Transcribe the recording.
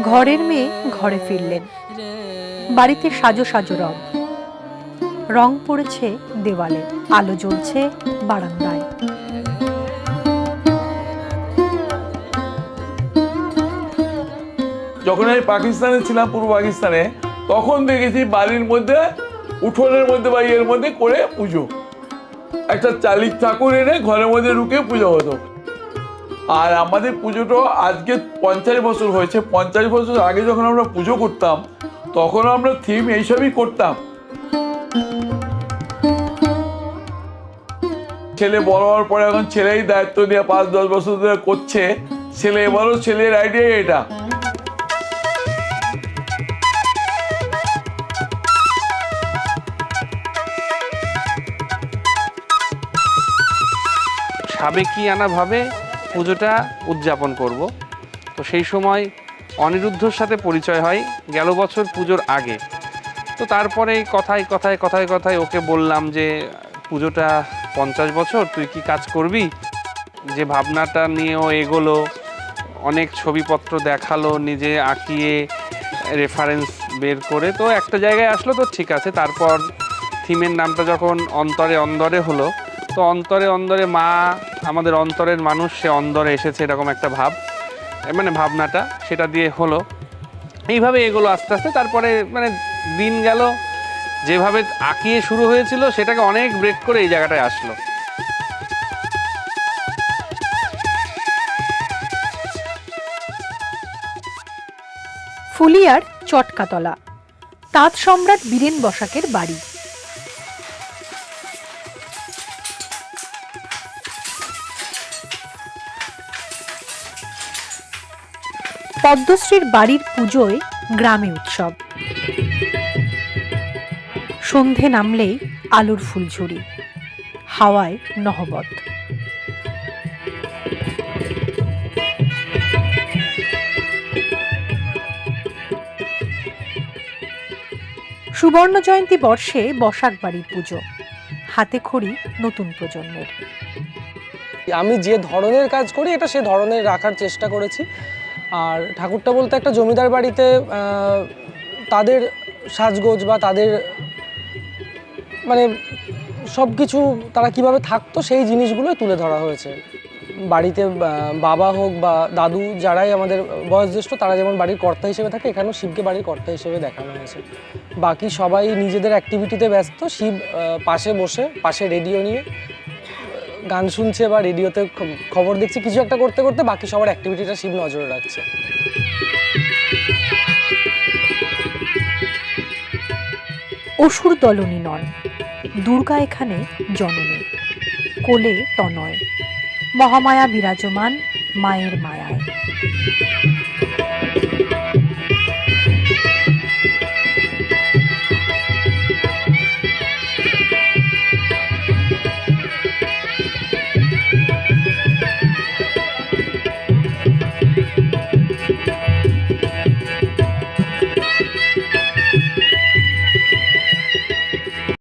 ঘরের মেয়ে ঘরে ফিরলেন। বাড়িতে সাজো সাজো রব। রং পড়েছে দেওয়ালে, আলো জ্বলছে বারান্দায়। যখন আমি পাকিস্তানে ছিলাম, পূর্ব পাকিস্তানে, তখন দেখেছি বাড়ির মধ্যে, উঠোনের মধ্যে বা ইয়ের মধ্যে করে পুজো। একটা চালিক ঠাকুর এনে ঘরের মধ্যে ঢুকে পুজো হতো। আর আমাদের পুজোটা আজকে পঞ্চাশ বছর হয়েছে। পঞ্চাশ বছর আগে যখন আমরা পুজো করতাম, তখন আমরা থিম এইসবই করতাম। ছেলে বড় হওয়ার পরে এখন ছেলেই দায়িত্ব দিয়ে পাঁচ, দশ বছর ধরে করছে। ছেলে এবারও ছেলের আইডিয়া এটা। সাবেকিয়ানাভাবে পুজোটা উদযাপন করব। তো সেই সময় অনিরুদ্ধর সাথে পরিচয় হয়, গেল বছর পুজোর আগে। তো তারপরে কথায় কথায় কথায় কথায় ওকে বললাম যে, পুজোটা পঞ্চাশ বছর, তুই কি কাজ করবি? যে ভাবনাটা নিয়েও এগোলো, অনেক ছবিপত্র দেখাল, নিজে আঁকিয়ে রেফারেন্স বের করে। তো একটা জায়গায় আসলো, তো ঠিক আছে, তারপর থিমের নামটা যখন অন্তরে অন্দরে হলো তো অন্তরে অন্দরে মা, আমাদের অন্তরের মানুষ, সে অন্দরে এসেছে এরকম একটা ভাব মানে ভাবনাটা, সেটা দিয়ে হলো। এইভাবে এগুলো আস্তে আস্তে, তারপরে মানে দিন গেল, যেভাবে আঁকিয়ে শুরু হয়েছিল, সেটাকে অনেক ব্রেক করে এই জায়গাটায় আসলো। ফুলিয়ার চটকাতলা, তাঁত সম্রাট বীরেন বসাকের বাড়ি। পদ্মশ্রীর বাড়ির পুজোয় গ্রামে উৎসব। সন্ধে নামলেই আলুর ফুলঝুরি, হাওয়ায় নহবত সুবর্ণ জয়ন্তী বর্ষে বসাক বাড়ির পুজো, হাতে খড়ি নতুন প্রজন্মের। আমি যে ধরনের কাজ করি, এটা সে ধরনের রাখার চেষ্টা করেছি। আর ঠাকুরটা বলতে একটা জমিদার বাড়িতে তাদের সাজগোজ বা তাদের মানে সব কিছু তারা কীভাবে থাকতো সেই জিনিসগুলোই তুলে ধরা হয়েছে। বাড়িতে বাবা হোক বা দাদু যারাই আমাদের বয়োজ্যেষ্ঠ, তারা যেমন বাড়ির কর্তা হিসেবে থাকে, এখানেও শিবকে বাড়ির কর্তা হিসেবে দেখানো হয়েছে। বাকি সবাই নিজেদের অ্যাক্টিভিটিতে ব্যস্ত, শিব পাশে বসে, পাশে রেডিও নিয়ে গান শুনছে বা রেডিওতে খবর দেখছে, কিছু একটা করতে করতে বাকি সবার অ্যাক্টিভিটিটা শিব নজরে রাখছে। অসুর দলনী নন দুর্গা এখানে জননী, কোলে তনয়, মহামায়া বিরাজমান মায়ের মায়ায়।